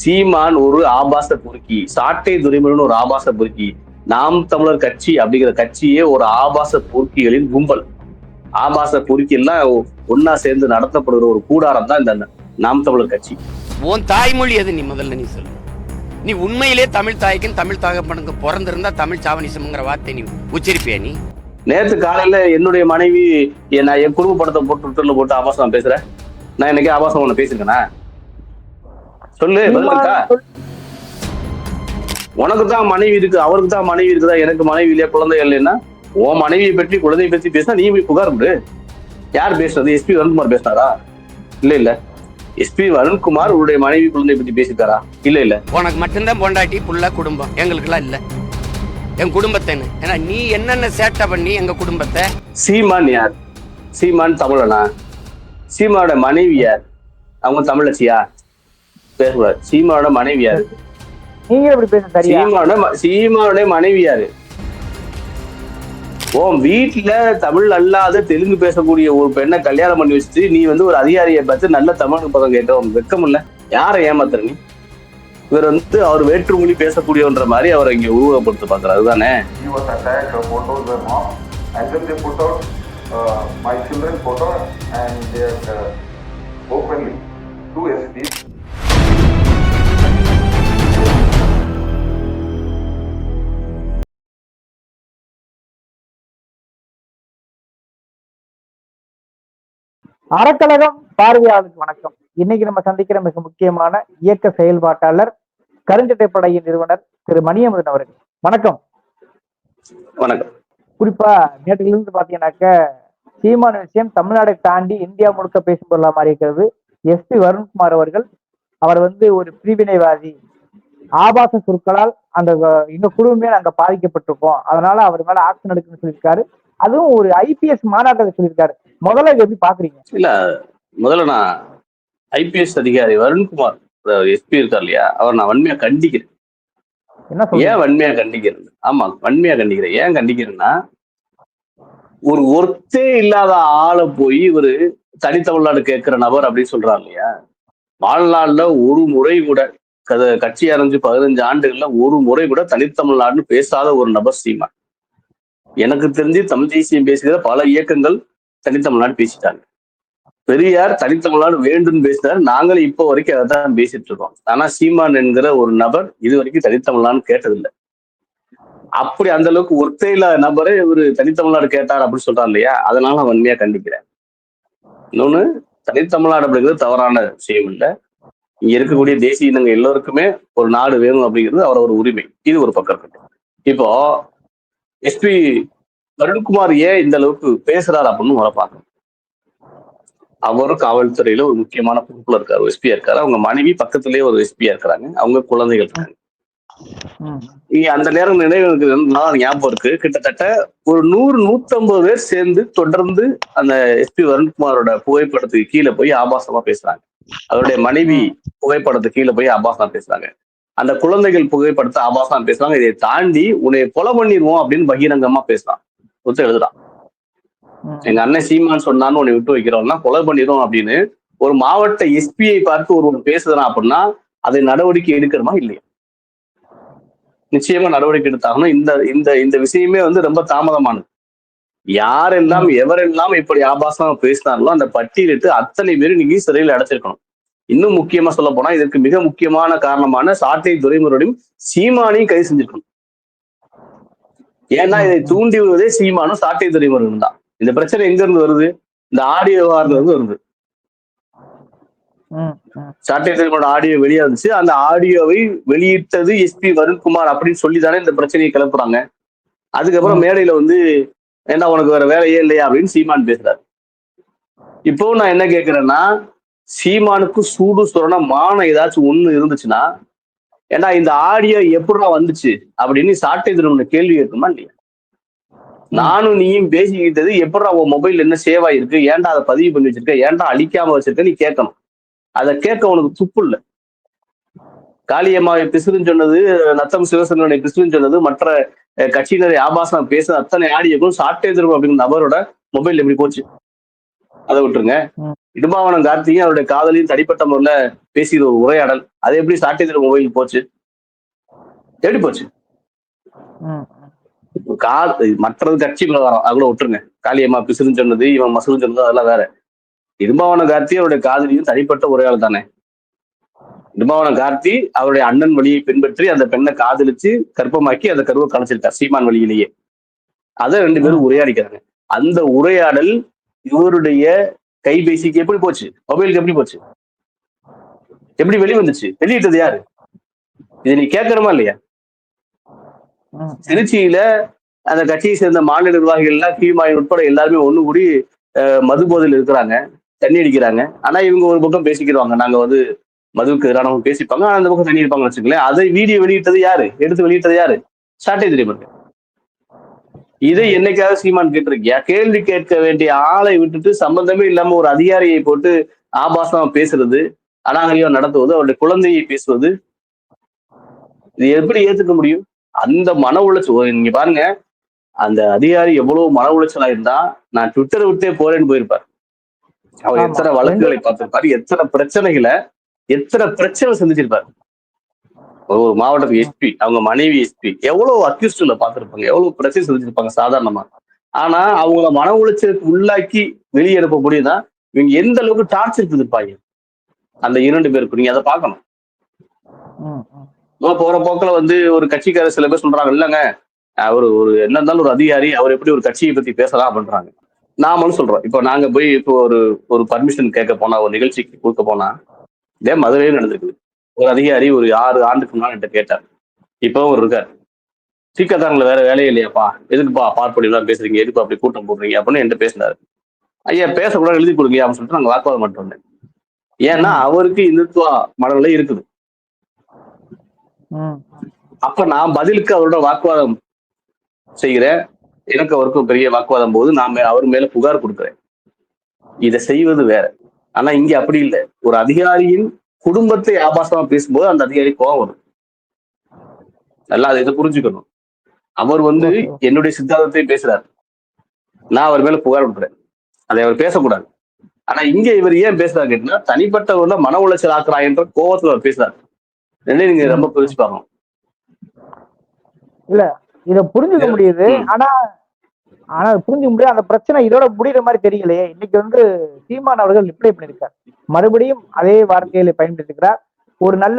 சீமான் ஒரு ஆபாச பொறுக்கி சாட்டை துரைமுருகன் ஒரு ஆபாச பொறுக்கி நாம் தமிழர் கட்சி அப்படிங்கிற கட்சியே ஒரு ஆபாச பொறுக்கிகளின் கும்பல். ஆபாச பொறுக்கி எல்லாம் ஒன்னா சேர்ந்து நடத்தப்படுகிற ஒரு கூடாரம் தான் இந்த நாம் தமிழர் கட்சி. உன் தாய்மொழி எது நீ முதல்ல நீ சொல்லு. நீ உண்மையிலே தமிழ் தாய்க்கும் தமிழ் தகப்பனுக்கு பிறந்திருந்தா தமிழ் சாவனிசம்ங்கிற வார்த்தை நீ உச்சரிப்பியா நீ? நேத்து காலையில என்னுடைய மனைவி என் நான் என் குடும்ப படத்தை போட்டு ட்விட்டர்ல போட்டு ஆபாசம் பேசுறேன். நான் இன்னைக்கு ஆபாசம் ஒண்ணு பேசிருக்கேனா சொல்லு உனக்கு தான் மனைவி இருக்கு அவருக்கு தான் மனைவி இருக்குதா? எனக்கு மனைவி இல்லையா? குழந்தை இல்லைன்னா உன் மனைவியை பற்றி குழந்தையை பற்றி பேசினா நீ போய் புகார் விடு. யார் பேசுறது? எஸ்பி வருண்குமார் பேசினாரா? இல்ல இல்ல. எஸ்பி வருண்குமார் உங்களுடைய மனைவி குழந்தையை பத்தி பேசிட்டாரா இல்ல இல்ல. உனக்கு மட்டும்தான் பொண்டாட்டி புள்ள குடும்பம். எங்களுக்கெல்லாம் இல்ல. என் குடும்பத்தைன்னு ஏன்னா நீ என்னென்ன சேட்டை பண்ணி எங்க குடும்பத்தை? சீமான் யார்? சீமான் தமிழனா? சீமானோட மனைவி யார்? அவங்க தமிழச்சியா? பேசக்கூடாது சீமானோட மனைவி யாரு நீங்க எப்படி பேச சரியா? சீமானோட ம- சீமானோட மனைவி யாரு ஓ வீட்டுல தமிழ் அல்லாத தெலுங்கு பேசக்கூடிய ஒரு பெண்ணை கல்யாணம் பண்ணி வச்சுட்டு நீ வந்து ஒரு அதிகாரியை பார்த்து நல்ல தமிழ் பதம் கேட்ட உனக்கு வெக்கம் இல்ல. யாரை ஏமாத்துற நீ? இவர் வந்து அவர் வேற்றுமொழி பேசக்கூடியவன்ற மாதிரி அவரை இங்க உருவகப்படுத்த பாக்குறாரு அதுதானே? He was attacked, her photos were mocked, and then they put out uh, my children photo and they are uh, openly two SPs. அறக்கழகம் பார்வையாளருக்கு வணக்கம். இன்னைக்கு நம்ம சந்திக்கிற மிக முக்கியமான இயக்க செயல்பாட்டாளர் கருஞ்சட்டை படையின் நிறுவனர் திரு மணியமுதன் அவர்கள். வணக்கம். வணக்கம். குறிப்பா நேற்றிலிருந்து பாத்தீங்கன்னாக்க சீமான விஷயம் தமிழ்நாடை தாண்டி இந்தியா முழுக்க பேசும் பொருளா மாறி இருக்கிறது எஸ்பி வருண்குமார் அவர்கள் அவர் வந்து ஒரு பிரிவினைவாதி. ஆபாச சொற்களால் அந்த எங்க குடும்பமே நாங்க பாதிக்கப்பட்டிருக்கோம். அதனால அவர் மேல ஆக்ஷன் எடுக்கணும்னு சொல்லியிருக்காரு. அதுவும் ஒரு ஐபிஎஸ் மாநாட்டை சொல்லியிருக்காரு. முதல்ல இதை எப்படி பாக்குறீங்க? இல்ல முதல்ல நான் ஐபிஎஸ் அதிகாரி வருண்குமார் எஸ்பி இருக்கார் இல்லையா அவர் நான் வன்மையா கண்டிக்கிறேன். ஏன் வன்மையா கண்டிக்கிறேன் ஆமா வன்மையா கண்டிக்கிறேன். ஏன் கண்டிக்கிறேன்னா ஒரு ஒர்த்தே இல்லாத ஆளை போய் ஒரு தனித்தமிழ்நாடு கேட்கிற நபர் அப்படின்னு சொல்றாரு இல்லையா? வாழ்நாள்ல ஒரு முறை கூட கட்சி அரைஞ்சு பதினஞ்சு ஆண்டுகள்ல ஒரு முறை கூட தனித்தமிழ்நாடுன்னு பேசாத ஒரு நபர் சீமா எனக்கு தெரிஞ்சு தமிழ் தேசியம் பேசுகிற பல இயக்கங்கள் தனித்தமிழ்நாடு பேசிட்டாங்க. பெரியார் தனித்தமிழ்நாடு வேண்டும் பேசினார். நாங்களும் இப்போ வரைக்கும் அதை தான் பேசிட்டு இருக்கோம். ஆனா சீமான் என்கிற ஒரு நபர் இது வரைக்கும் தனித்தமிழ்நாடு கேட்டதில்லை. அப்படி அந்த அளவுக்கு ஒர்த்தே இல்லாத நபரே இவரு தனித்தமிழ்நாடு கேட்டார் அப்படின்னு சொல்றாரு இல்லையா? அதனால நான் வன்மையா கண்டிக்கிறேன். இன்னொன்னு தனித்தமிழ்நாடு அப்படிங்கிறது தவறான விஷயம் இல்லை. இங்க இருக்கக்கூடிய தேசிய இனங்க எல்லோருக்குமே ஒரு நாடு வேணும் அப்படிங்கிறது அவர் ஒரு உரிமை. இது ஒரு பக்கம் இருக்கட்டும் இப்போ எஸ்பி வருண்குமார் ஏன் இந்த அளவுக்கு பேசுறாரு அப்படின்னு முறை பார்க்கணும். அவரும் காவல்துறையில ஒரு முக்கியமான பொறுப்புல இருக்காரு எஸ்பியா இருக்காரு. அவங்க மனைவி பக்கத்திலேயே ஒரு எஸ்பியா இருக்கிறாங்க. அவங்க குழந்தைகள் இருக்காங்க. அந்த நேரம் நினைவு ஞாபகம் இருக்கு. கிட்டத்தட்ட ஒரு நூறு நூத்தம்பது பேர் சேர்ந்து தொடர்ந்து அந்த எஸ்பி வருண்குமாரோட புகைப்படத்துக்கு கீழே போய் ஆபாசமா பேசுறாங்க. அவருடைய மனைவி புகைப்படத்துக்கு கீழே போய் ஆபாசமா பேசுறாங்க. அந்த குழந்தைகள் புகைப்படத்தை ஆபாசமா பேசுறாங்க இதை தாண்டி உன்னை கொலை பண்ணிடுவோம் அப்படின்னு பகிரங்கமா பேசுறான் ஒருத்தர் எழுதுறான். எங்க அண்ணன் சீமான் சொன்னான்னு உன்னை விட்டு வைக்கிறோம்னா கொலை பண்ணிடும் அப்படின்னு ஒரு மாவட்ட எஸ்பியை பார்த்து ஒருவன் பேசுறான் அப்படின்னா அதை நடவடிக்கை எடுக்கிறமா இல்லையா? நிச்சயமா நடவடிக்கை எடுத்தாகணும். இந்த இந்த இந்த விஷயமே வந்து ரொம்ப தாமதமானது. யாரெல்லாம் எவரெல்லாம் இப்படி ஆபாசமா பேசினார்களோ அந்த பட்டியலிட்டு அத்தனை பேரும் நீங்க சிறையில் அடைச்சிருக்கணும். இன்னும் முக்கியமா சொல்ல போனா இதற்கு மிக முக்கியமான காரணமான சாட்டை துரைமுறையும் சீமானையும் கைது செஞ்சிருக்கணும். ஏன்னா இதை தூண்டி விடுவதே சீமானும் சாட்டை துரைமுருகன் தான். இந்த பிரச்சனை எங்க இருந்து வருது? இந்த ஆடியோ விவகாரத்துல இருந்து வருது. சாட்டை துரைமுருகன் ஆடியோ வெளியே வந்துச்சு. அந்த ஆடியோவை வெளியிட்டது எஸ்பி வருண்குமார் அப்படின்னு சொல்லி தானே இந்த பிரச்சனையை கிளப்புறாங்க. அதுக்கப்புறம் மேடையில வந்து என்ன உனக்கு வேற வேலையே இல்லையா அப்படின்னு சீமான் பேசுறாரு. இப்போ நான் என்ன கேக்குறேன்னா சீமானுக்கு சூடு சுரண மானம் ஏதாச்சும் ஒண்ணு இருந்துச்சுன்னா ஏன்னா இந்த ஆடியோ எப்படா வந்துச்சு அப்படின்னு சாட்டை திரும்பின கேள்வி இருக்குமா இல்லையா? நானும் நீயும் பேசிக்கிட்டது எப்படா உன் மொபைல் என்ன சேவ் ஆயிருக்கு? ஏன்டா அதை பதிவு பண்ணி வச்சிருக்க? ஏன்டா அழிக்காம வச்சிருக்க நீ கேட்கணும். அதை கேட்க உனக்கு துப்பு இல்ல. காளியம்மாவை பிசுறுன்னு சொன்னது நத்தம் சிவசங்கரனை பிசுறுன்னு சொன்னது மற்ற கட்சியினரை ஆபாசம் பேச அத்தனை ஆடியோக்கும் சாட்டை திரும்ப அப்படிங்கிற நபரோட மொபைல் எப்படி போச்சு. அதை விட்டுருங்க. ம். இடும்பாவனம் கார்த்தியும் அவருடைய காதலியும் தனிப்பட்ட முறையில பேசிய ஒரு உரையாடல். அது எப்படி சாட்டியத்தில் மொபைல் போச்சு? எப்படி போச்சு? கா மற்றது கட்சி விவகாரம் அதுல விட்டுருங்க. காளியம்மா பிசுன்னு சொன்னது இவன் மசூன்னு சொன்னது அதெல்லாம் வேற. இடும்பாவனம் கார்த்தி அவருடைய காதலியும் தனிப்பட்ட உரையாடல் தானே? இடும்பாவனம் கார்த்தி அவருடைய அண்ணன் வழியை பின்பற்றி அந்த பெண்ணை காதலிச்சு கர்ப்பமாக்கி அந்த கருவை கலைச்சிருக்கார் சீமான் வழியிலேயே. அதை ரெண்டு பேரும் உரையாடிக்கிறாங்க. அந்த உரையாடல் இவருடைய கைபேசிக்கு எப்படி போச்சு? மொபைலுக்கு எப்படி போச்சு? எப்படி வெளி வந்துச்சு? வெளியிட்டது யாரு? இதை நீ கேட்கணுமா இல்லையா? திருச்சியில அந்த கட்சியை சேர்ந்த மாநில நிர்வாகிகள் எல்லாம் கீழ்மாயின் உட்பட எல்லாருமே ஒண்ணு கூடி அஹ், மது போதையில் இருக்கிறாங்க. தண்ணி அடிக்கிறாங்க. ஆனா இவங்க ஒரு பக்கம் பேசிக்கிறாங்க நாங்க வந்து மதுவுக்கு எதிரானவங்க பேசிப்பாங்க. ஆனா அந்த பக்கம் தண்ணி அடிப்பாங்கன்னு வச்சுக்கலேன் அதை வீடியோ வெளியிட்டது யாரு? எடுத்து வெளியிட்டது யாரு? சாட்டை தெரியும் இதை என்னைக்காவது சீமான் கேட்டிருக்கியா? கேள்வி கேட்க வேண்டிய ஆளை விட்டுட்டு சம்பந்தமே இல்லாம ஒரு அதிகாரியை போட்டு ஆபாசமா பேசுறது அநாகரிகம் நடத்துவது அவருடைய குழந்தையை பேசுவது இது எப்படி ஏத்துக்க முடியும்? அந்த மன உளைச்சல் நீங்க பாருங்க. அந்த அதிகாரி எவ்வளவு மன உளைச்சலா இருந்தா நான் ட்விட்டரை விட்டே போறேன்னு போயிருப்பார். அவர். எத்தனை வழக்குகளை பார்த்திருப்பாரு எத்தனை பிரச்சனைகளை எத்தனை பிரச்சனை சந்திச்சிருப்பாரு. ஒரு மாவட்டத்துக்கு எஸ்பி அவங்க மனைவி எஸ்பி எவ்வளவு அக்யூஸ்ட்ல பார்த்திருப்பாங்க? எவ்வளவு பிரச்சனை சந்திச்சிருப்பாங்க சாதாரணமா? ஆனா அவங்கள மன உளைச்சலுக்கு உள்ளாக்கி வெளியே அனுப்ப முடியுதா இவங்க எந்த அளவுக்கு டார்ச்சர் இருப்பாங்க அந்த இரண்டு பேருக்கு நீங்க அதை பார்க்கணும். போற போக்குல வந்து ஒரு கட்சிக்காரர் சில பேர் சொல்றாங்க இல்லைங்க அவர் ஒரு என்ன இருந்தாலும் ஒரு அதிகாரி அவர் எப்படி ஒரு கட்சியை பத்தி பேசலாம் அப்படின்றாங்க. நாமளும் சொல்றோம். இப்போ நாங்க போய் இப்போ ஒரு ஒரு பர்மிஷன் கேட்க போனா ஒரு நிகழ்ச்சிக்கு கொடுக்க போனா இதே மதுரையில நடந்திருக்குது. ஒரு அதிகாரி ஒரு ஆறு ஆண்டுக்கு முன்னாடி என்கிட்ட கேட்டார். இப்பவும் ஒரு இருக்கார். சீக்கிரத்தாங்கள வேற வேலையே இல்லையாப்பா. எதுக்குப்பா பார்ப்படி எல்லாம் பேசுறீங்க? எதுக்கு அப்படி கூட்டம் போடுறீங்க? அப்படின்னு என்கிட்ட பேசினாரு. ஐயா பேசக்கூடாது எழுதி கொடுங்க அப்படின்னு சொல்லிட்டு நாங்க வாக்குவாதம் வந்தேன் ஏன்னா அவருக்கு இந்துத்துவா மனநிலை இருக்குது. அப்ப நான் பதிலுக்கு அவரோட வாக்குவாதம் செய்கிறேன். எனக்கு அவருக்கும் பெரிய வாக்குவாதம் போது நான் அவர் மேல புகார் கொடுக்குறேன். இதை செய்வது வேற. ஆனா இங்க அப்படி இல்லை. ஒரு அதிகாரியின் குடும்பத்தை ஆபாசமா பேசும்போது அந்த அதிகாரி கோவம் வரும். நல்லா அதை இதை புரிஞ்சுக்கணும். அவர் வந்து என்னுடைய சித்தாந்தத்தை பேசுறாரு. நான் அவர் மேல புகார் கொடுக்குறேன் அதை அவர் பேசக்கூடாது. ஆனா இங்க இவர் ஏன் பேசுறாரு கேட்டீங்கன்னா தனிப்பட்டவர்கள மன உளைச்சல் ஆக்குறா என்ற கோவத்துல அவர் பேசுறாரு. நீங்க ரொம்ப பிரிச்சு பார்க்கணும் இத புரிஞ்சுக்க முடியுது. ஆனா ஆனா அது புரிஞ்சுக்க முடியாது. அந்த பிரச்சனை இதோட முடியிற மாதிரி தெரியலையே. இன்னைக்கு வந்து சீமான் அவர்கள் ரிப்ளை பண்ணிருக்கார் மறுபடியும் அதே வார்த்தைகளை பயன்படுத்திக்கிறார். ஒரு நல்ல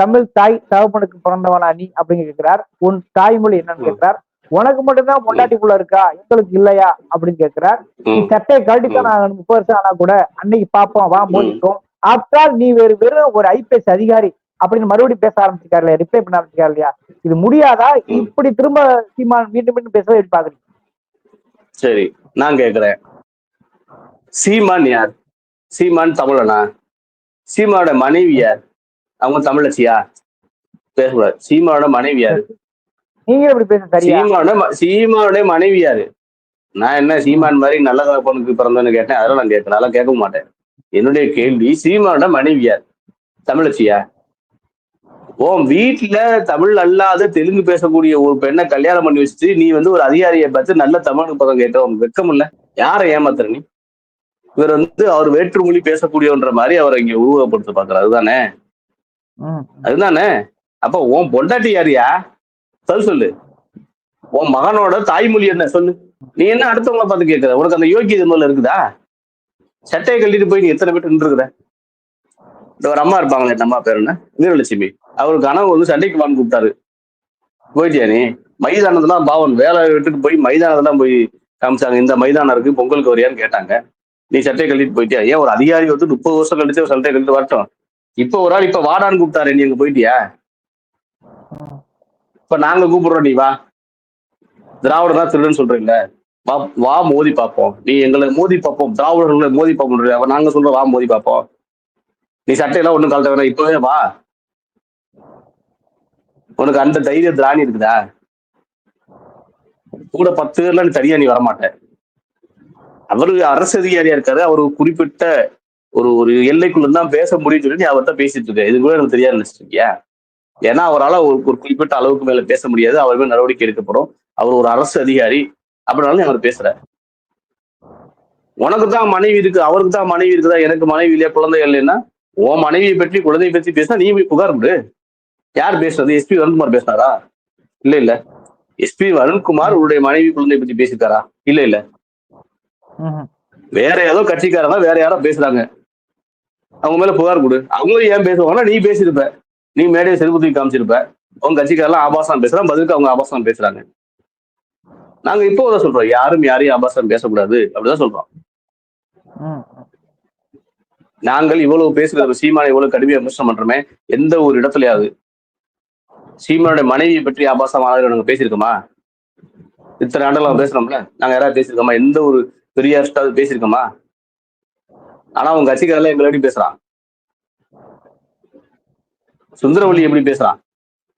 தமிழ் தாய் தகப்பனுக்கு பிறந்தவனா நீ அப்படின்னு கேட்கிறார். உன் தாய்மொழி என்னன்னு கேட்கிறார். உனக்கு மட்டும்தான் பொண்டாட்டிக்குள்ள இருக்கா? எங்களுக்கு இல்லையா? அப்படின்னு கேட்கிறார். நீ. சட்டையை கழட்டித்தான் நான் முப்பது வருஷம் ஆனா கூட அன்னைக்கு பாப்போம் வா மோதிக்கும் ஆப்டால் நீ வேறு வெறும் ஒரு ஐபிஎஸ் அதிகாரி அப்படின்னு மறுபடியும் பேச ஆரம்பிச்சிருக்காரு இல்லையா? ரிப்ளை பண்ண ஆரம்பிச்சிருக்காரு இல்லையா? இது முடியாதா? இப்படி திரும்ப சீமான் மீண்டும் மீண்டும் பேசுறதை எப்படி பாக்குறீங்க சரி நான் கேக்குறேன். சீமான் யார்? சீமான் தமிழனா? சீமானோட மனைவி யார்? அவங்க தமிழச்சியா பேசக்கூடாது. சீமானோட மனைவி யாரு? நீங்க எப்படி பேச சீமானோட சீமானோட மனைவி யாரு? நான் என்ன சீமான் மாதிரி நல்ல தகப்பனுக்கு பிறந்தவன்னு கேட்டேன் அதெல்லாம் நான் கேட்கறேன் அதெல்லாம் கேட்க மாட்டேன். என்னுடைய கேள்வி சீமானோட மனைவி யார்? தமிழச்சியா உன் வீட்டுல தமிழ் அல்லாத தெலுங்கு பேசக்கூடிய ஒரு பெண்ணை கல்யாணம் பண்ணி வச்சுட்டு நீ வந்து ஒரு அதிகாரியை பார்த்து நல்ல தமிழ் பதம் கேட்ட உனக்கு வெக்கம் இல்ல? யாரை ஏமாத்துற நீ? இவர் வந்து அவர் வேற்றுமொழி பேசக்கூடியவன்ற மாதிரி அவரை இங்க உருவகப்படுத்த பாக்குறாரு. அதுதானே? அதுதானே? அப்ப உன் பொண்டாட்டி யாரியா? சொல் சொல்லு. உன் மகனோட தாய்மொழி என்ன? சொல்லு. நீ என்ன அடுத்தவங்கள பார்த்து கேட்கற உனக்கு அந்த யோக்கியது முதல்ல இருக்குதா? சட்டையை கழட்டிட்டு போய் நீ எத்தனை பேர் நின்றுருக்குற? இந்த ஒரு அம்மா இருப்பாங்களே இந்த அம்மா பேர் என்ன? வீரலட்சுமி. அவர் கனவு வந்து சண்டைக்கு வான்னு கூப்பிட்டாரு. போயிட்டியா நீ? மைதானத்துலாம் பாவன் வேலை விட்டுட்டு போய் மைதானத்தெல்லாம் போய் காமிச்சாங்க. இந்த மைதானம் இருக்கு பொங்கலுக்கு வரியான்னு கேட்டாங்க. நீ சட்டையை கழிட்டு போயிட்டியா? ஏன் ஒரு அதிகாரி வந்து முப்பது வருஷம் கழிச்சு ஒரு சட்டையை கழிட்டு வரட்டும். இப்ப ஒரு ஆள் இப்ப வாடான்னு கூப்பிட்டாரு. நீ அங்க போயிட்டியா? இப்ப நாங்க கூப்பிடுறோம் நீ வா. திராவிடம் தான் திருடுன்னு சொல்றீங்க வா வா மோதி பார்ப்போம். நீ எங்களை மோதி பார்ப்போம். திராவிடர்களை மோதி பார்ப்போம். அப்ப நாங்க சொல்றோம் வா மோதி பார்ப்போம். நீ சட்டையெல்லாம் ஒன்றும் கலட்ட வேணாம். இப்பவே வா. உனக்கு அந்த தைரிய திராணி இருக்குதா? கூட பத்து பேர்ல நீ தனியா நீ வரமாட்ட. அவரு அரசு அதிகாரியா இருக்காரு. அவரு குறிப்பிட்ட ஒரு ஒரு எல்லைக்குள்ள தான் பேச முடியும்னு சொல்லி நீ அவர்கிட்ட பேசிட்டு இருக்க. இது கூட எனக்கு தெரியாது நினைச்சிருக்கியா ஏன்னா அவரால் ஒரு ஒரு குறிப்பிட்ட அளவுக்கு மேல பேச முடியாது. அவர் மேல நடவடிக்கை எடுக்கப்படும். அவர் ஒரு அரசு அதிகாரி. அப்படினாலும் நீ அவர் பேசுற. உனக்கு தான் மனைவி இருக்கு. அவருக்கு தான் மனைவி இருக்குதா? எனக்கு மனைவி இல்லையா? குழந்தை இல்லைன்னா? உன் மனைவியை பற்றி குழந்தையை பற்றி பேசினா நீ போய் புகார் யார் பேசுறது? எஸ்பி வருண்குமார் பேசினாரா? இல்ல இல்ல. எஸ்பி வருண்குமார் உங்களுடைய மனைவி குழந்தையை பத்தி பேசியிருக்காரா? இல்ல இல்ல. வேற ஏதோ கட்சிக்காரங்க வேற யாரோ பேசுறாங்க. அவங்க மேல புகார் கொடு. அவங்களும் ஏன் பேசுவாங்கன்னா நீ பேசியிருப்ப. நீ மேடையை செருப்பு காமிச்சிருப்ப. உங்க கட்சிக்காரெல்லாம் ஆபாசம் பேசுறான். பதிலுக்கு அவங்க ஆபாசம் பேசுறாங்க. நாங்க இப்போ அதை சொல்றோம். யாரும் யாரையும் ஆபாசம் பேசக்கூடாது. அப்படிதான் சொல்றோம். நாங்கள் இவ்வளவு பேசுகிற சீமானை இவ்வளவு கடுமையா விமர்சனம் பண்றோமே எந்த ஒரு இடத்துலயாவது. சீமனுடைய மனைவியை பற்றி ஆபாசமாக நாங்க பேசியிருக்கோமா? இத்தனை ஆண்டுகள் நம்ம பேசுறோம்ல. நாங்க யாராவது பேசியிருக்கோமா? எந்த ஒரு பெரிய அரசாவது பேசியிருக்கோமா? ஆனா அவங்க கட்சிக்காரெல்லாம் எங்களை எப்படி பேசுறான்? சுந்தரவள்ளி எப்படி பேசுறான்?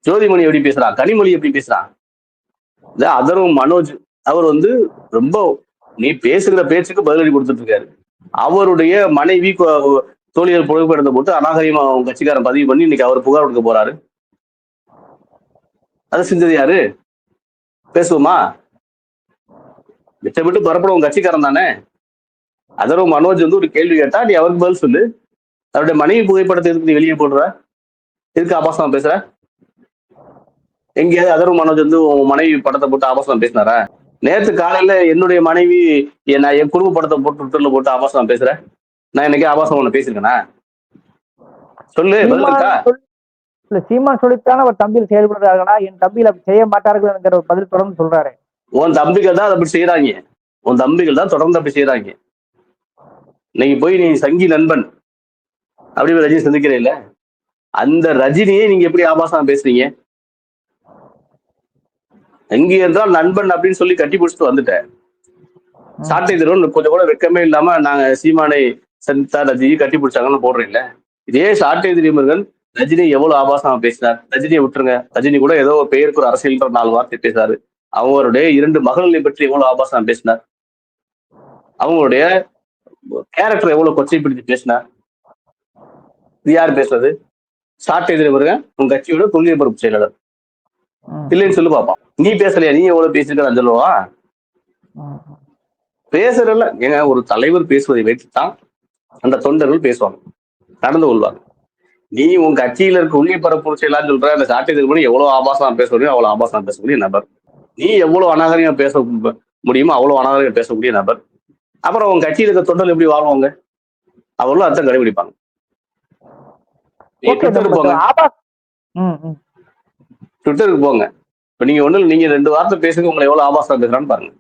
ஜோதிமணி எப்படி பேசுறான்? கனிமொழி எப்படி பேசுறான்? அதரும் மனோஜ் அவர் வந்து ரொம்ப நீ பேசுகிற பேச்சுக்கு பதிலடி கொடுத்துட்டு இருக்காரு அவருடைய மனைவி கொ- தோழியர் புகைப்படத்தை போட்டு அநாகரிகமா அவங்க கட்சிக்காரன் பதிவு பண்ணி இன்னைக்கு அவர் புகார் கொடுக்க போறாரு. அதை செஞ்சது யாரு? பேசுவோமா? விட்டு பரப்பட உங்க கட்சிக்காரன் தானே? அதரும் மனோஜ் வந்து ஒரு கேள்வி கேட்டா நீ அவருக்கு பதில் சொல்லு. அவருடைய மனைவி புகைப்படத்தை எதுக்கு நீ வெளியே போடுற? எதுக்கு ஆபாசமா பேசுற? எங்கேயாவது அதரும் மனோஜ் வந்து உன் மனைவி படத்தை போட்டு ஆபாசமா பேசினாரா? நேத்து காலையில என்னுடைய மனைவி நான் என் குடும்ப படத்தை போட்டு ட்விட்டர்ல போட்டு ஆபாசமா பேசுறேன் நான் என்னைக்கு ஆபாசம் ஒண்ணு பேசியிருக்கேனா? சொல்லு பதில் இருக்கா? இல்ல சீமான் சொல்லித்தானே அவர் தம்பியில் செயல்படுறார்களா என் தம்பியில அப்படி செய்ய மாட்டார்கள் என்கிற ஒரு பதில் தொடர்ந்து சொல்றாரு. உன் தம்பிகள் தான் அப்படி செய்யறாங்க உன் தம்பிகள் தான் தொடர்ந்து அப்படி செய்யறாங்க நீங்க போய் நீ சங்கி நண்பன் அப்படி ரஜினி ரஜினி இல்ல? அந்த ரஜினியை நீங்க எப்படி ஆபாசமா பேசுறீங்க? எங்க இருந்தால் நண்பன் அப்படின்னு சொல்லி கட்டி பிடிச்சிட்டு வந்துட்டேன் சாட்டை திருவன் கொஞ்சம் கூட வெக்கமே இல்லாம நாங்க சீமானை சந்தித்தா ரஜினி கட்டி பிடிச்சாங்கன்னு போடுறீங்களே? இதே சாட்டை திரிமுருகன் ரஜினி எவ்வளவு ஆபாசமா பேசினார். ரஜினியை விட்டுருங்க. ரஜினி கூட ஏதோ பெயருக்கு ஒரு அரசியல் நாலு வார்த்தை பேசினாரு அவருடைய இரண்டு மகள்களை பற்றி எவ்வளவு ஆபாசமா பேசினார். அவங்களுடைய கேரக்டர் எவ்வளவு கொச்சைப்படுத்தி பேசினார். இது யார் பேசுறது? சாட்டை திரிமுருகன் உங்க கட்சியோட கொள்கை பொறுப்பு செயலாளர். இல்லைன்னு சொல்லு பாப்பான் நீ பேசலையா? நீ எவ்வளவு பேசிருக்க சொல்லுவா? பேசுறல ஏங்க ஒரு தலைவர் பேசுவதை வைத்துத்தான் அந்த தொண்டர்கள் பேசுவாங்க. நடந்து கொள்வாங்க. நீ உன் கட்சியில இருக்க உண்மை பரப்பு செய்யலாம் சொல்ற அந்த சாட்டை திருமணி எவ்வளவு ஆபாசமா பேச முடியும் அவ்வளவு ஆபாசமா பேசக்கூடிய நபர். நீ எவ்வளவு அநாகரிகம் பேச முடியுமோ அவ்வளவு அநாகரிகம் பேசக்கூடிய நபர். அப்புறம் உன் கட்சியில இருக்க தொண்டர்கள் எப்படி வாழ்வாங்க? அவர்களும் அர்த்தம் கடைபிடிப்பாங்க. ட்விட்டருக்கு போங்க. ட்விட்டருக்கு போங்க. இப்ப நீங்க ஒண்ணு நீங்க ரெண்டு வார்த்தை பேசுங்க உங்களை எவ்வளவு ஆபாசமா பேசுறான்னு பாருங்க.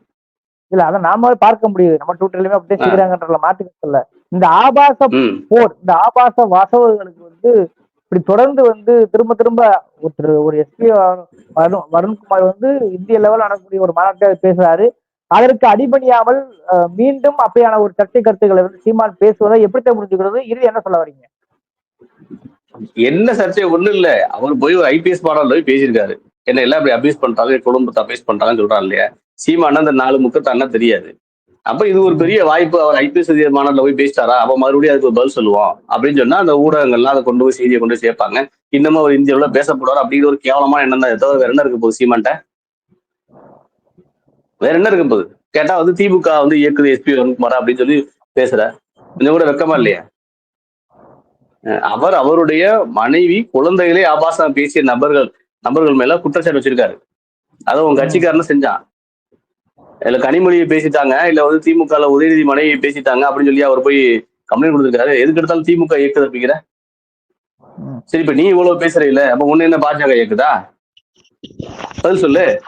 இல்ல அதை நாம பார்க்க முடியுது. நம்ம ட்விட்டர்லயுமே அப்படியே செய்யறாங்கன்ற மாற்றுக்கிறது இல்ல இந்த ஆபாச போர் இந்த ஆபாச வாசகர்களுக்கு வந்து இப்படி தொடர்ந்து வந்து திரும்ப திரும்ப ஒருத்தர் ஒரு எஸ்பி வருண் வருண்குமார் வந்து இந்திய லெவல் நடக்கக்கூடிய ஒரு மாநாட்டை பேசுறாரு. அதற்கு அடிபணியாமல் அஹ், மீண்டும் அப்படியான ஒரு சர்ச்சை கருத்துக்களை வந்து சீமான் பேசுவதை எப்படி புரிஞ்சுக்கிறது? இது என்ன சொல்ல வரீங்க? என்ன சர்ச்சை? ஒண்ணும் இல்ல. அவர் போய் ஒரு ஐபிஎஸ் மாடல் போய் பேசியிருக்காரு. என்ன எல்லாம் அப்படி அபியூஸ் பண்றாங்க குடும்பத்தை அபியூஸ் பண்றாங்கன்னு சொல்றாரு இல்லையா? சீமானா அந்த நாலு முக்கத்தை அண்ணா தெரியாது. அப்ப இது ஒரு பெரிய வாய்ப்பு. அவர் ஐபிஎஸ் மாநாட்டில் போய் பேசிட்டாரா? அப்ப மறுபடியும் அதுக்கு பதில் சொல்லுவோம் அப்படின்னு சொன்னா அந்த ஊடகங்கள்லாம் அதை கொண்டு போய் செய்தியை கொண்டு போய் சேர்ப்பாங்க. இன்னமும் அவர் இந்தியாவில் பேசப்படுவார். அப்படிங்கிற ஒரு கேவலமான எண்ணம் தான் தவிர வேற என்ன இருக்க போகுது சீமான்ட்ட? வேற என்ன இருக்க போகுது? கேட்டா வந்து திமுக வந்து இயக்குது எஸ்பி வருண்குமார் அப்படின்னு சொல்லி பேசுற. கொஞ்சம் கூட வெக்கமா இல்லையா? அஹ் அவர் அவருடைய மனைவி குழந்தைகளே ஆபாசம் பேசிய நபர்கள் நபர்கள் மேல குற்றச்சாட்டு வச்சிருக்காரு. அதை உங்க கட்சிக்காரனும் செஞ்சான். இல்ல கனிமொழியை பேசிட்டாங்க இல்ல வந்து திமுக உதயநிதி மனைவியை பேசிட்டாங்க அப்படின்னு சொல்லி அவர் போய் கம்ப்ளைண்ட் கொடுத்திருக்காரு. எதுக்கு எடுத்தாலும் திமுக இயக்குது அப்படிங்கிற. சரி இப்ப நீ இவ்வளவு பேசுற இல்ல அப்ப ஒண்ணு என்ன பாஜக இயக்குதா? பதில் சொல்லு.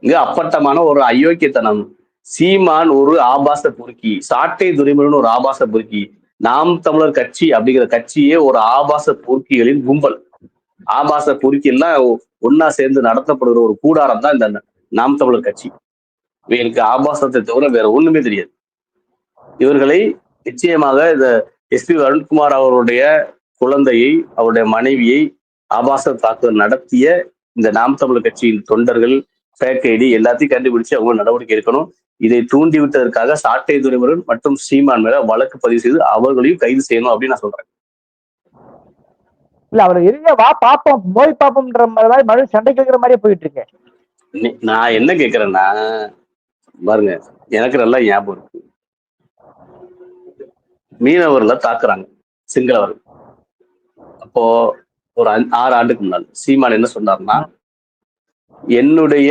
இங்க அப்பட்டமான ஒரு அயோக்கியத்தனம். சீமான் ஒரு ஆபாச பொறுக்கி சாட்டை துரைமுருகன் ஒரு ஆபாச பொறுக்கி நாம் தமிழர் கட்சி அப்படிங்கிற கட்சியே ஒரு ஆபாச பொறுக்கிகளின் கும்பல். ஆபாச பொறுக்கி எல்லாம் ஒன்னா சேர்ந்து நடத்தப்படுகிற ஒரு கூடாரம் தான் இந்த நாம் தமிழர் கட்சி. இவர்களுக்கு ஆபாசத்தை தவிர வேற ஒண்ணுமே தெரியாது. இவர்களை நிச்சயமாக இந்த எஸ்பி வருண்குமார் அவருடைய குழந்தையை அவருடைய மனைவியை ஆபாச தாக்குதல் நடத்திய இந்த நாம் தமிழர் கட்சியின் தொண்டர்கள் ஃபேக் ஐடி எல்லாத்தையும் கண்டுபிடிச்சு அவங்க நடவடிக்கை எடுக்கணும். இதை தூண்டி விட்டதற்காக சாட்டை துறைமுருகன் மற்றும் சீமான் மேல வழக்கு பதிவு செய்து அவர்களையும் கைது செய்யணும் அப்படின்னு நான் சொல்றேன். இல்ல அவர் இருங்க வா பாப்போம் நோய் பாப்போம்ன்ற மாதிரி மறுபடியும் சண்டை கேட்கிற மாதிரியே போயிட்டு இருக்கு நீ- நான் என்ன கேக்குறேன்னா பாருங்க எனக்கு நல்லா ஞாபகம் இருக்கு. மீனவர்களை தாக்குறாங்க சிங்களவர்கள் அப்போ ஒரு ஆறு ஆண்டுக்கு முன்னால் சீமான் என்ன சொன்னார்னா என்னுடைய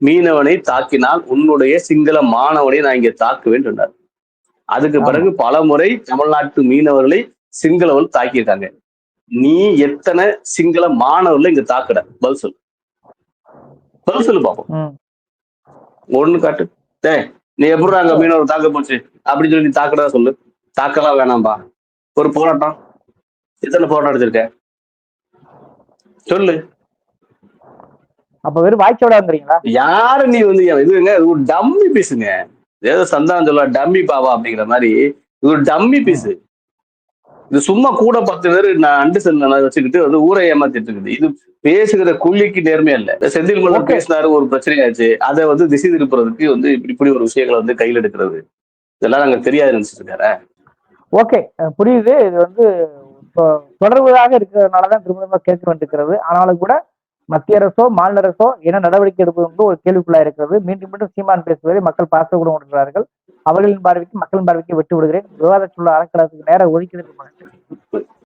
மீனவனை தாக்கினால் உன்னுடைய சிங்கள மாணவனை நான் இங்க தாக்குவேன் சொன்னார். அதுக்கு பிறகு பல முறை தமிழ்நாட்டு மீனவர்களை சிங்களவர்கள் தாக்கியிருக்காங்க. நீ எத்தனை சிங்கள மாணவர்களை இங்க தாக்குற பதில் சொல்லு. பதில் சொல்லு பாப்போம். ஒண்ணு காட்டு. டேய் நீ எப்படி அங்க மீனவர் தாக்க போச்சு? அப்படின்னு சொல்லி நீ தாக்குறதா சொல்லு. தாக்கலாம் வேணாம்பா. ஒரு போராட்டம். எத்தனை போராட்டம் எடுத்திருக்க? சொல்லு. அப்ப வெறும் வாய்ச்சோடாங்கிறீங்களா யாரு நீ வந்து இதுங்க இது ஒரு டம்மி பீஸுங்க ஏதோ சந்தானம் சொல்ல டம்மி பாவா அப்படிங்கிற மாதிரி. இது ஒரு டம்மி பீஸ் இது சும்மா கூட பத்து பேர் நான் அண்டு செல்ல வச்சுக்கிட்டு வந்து ஊரை ஏமாத்திட்டு இருக்குது. இது பேசுகிற குள்ளிக்கு நேர்மையா இல்ல செந்தில் மலர். பேசினாரு ஒரு பிரச்சனையாச்சு. அதை வந்து திசை திருப்புறதுக்கு வந்து இப்படி இப்படி ஒரு விஷயங்களை வந்து கையில் எடுக்கிறது. இதெல்லாம் நாங்க தெரியாது நினைச்சிட்டு இருக்காரு ஓகே புரியுது. இது வந்து இப்போ தொடர்வதாக இருக்கிறதுனாலதான் திரும்ப திரும்ப கேட்க வேண்டியிருக்கிறது. ஆனாலும் கூட மத்திய அரசோ மாநில அரசோ என்ன நடவடிக்கை எடுப்பது என்று ஒரு கேள்விக்குள்ளா இருக்கிறது. மீண்டும் மீண்டும் சீமான் பேசுவதை மக்கள் பார்த்து கூட விடுகிறார்கள் அவர்களின் பார்வைக்கு மக்களின் பார்வைக்கு விட்டு விடுகிறேன் விவாதத்தில் உள்ள அறக்கலத்துக்கு நேரம் ஒதுக்கிறது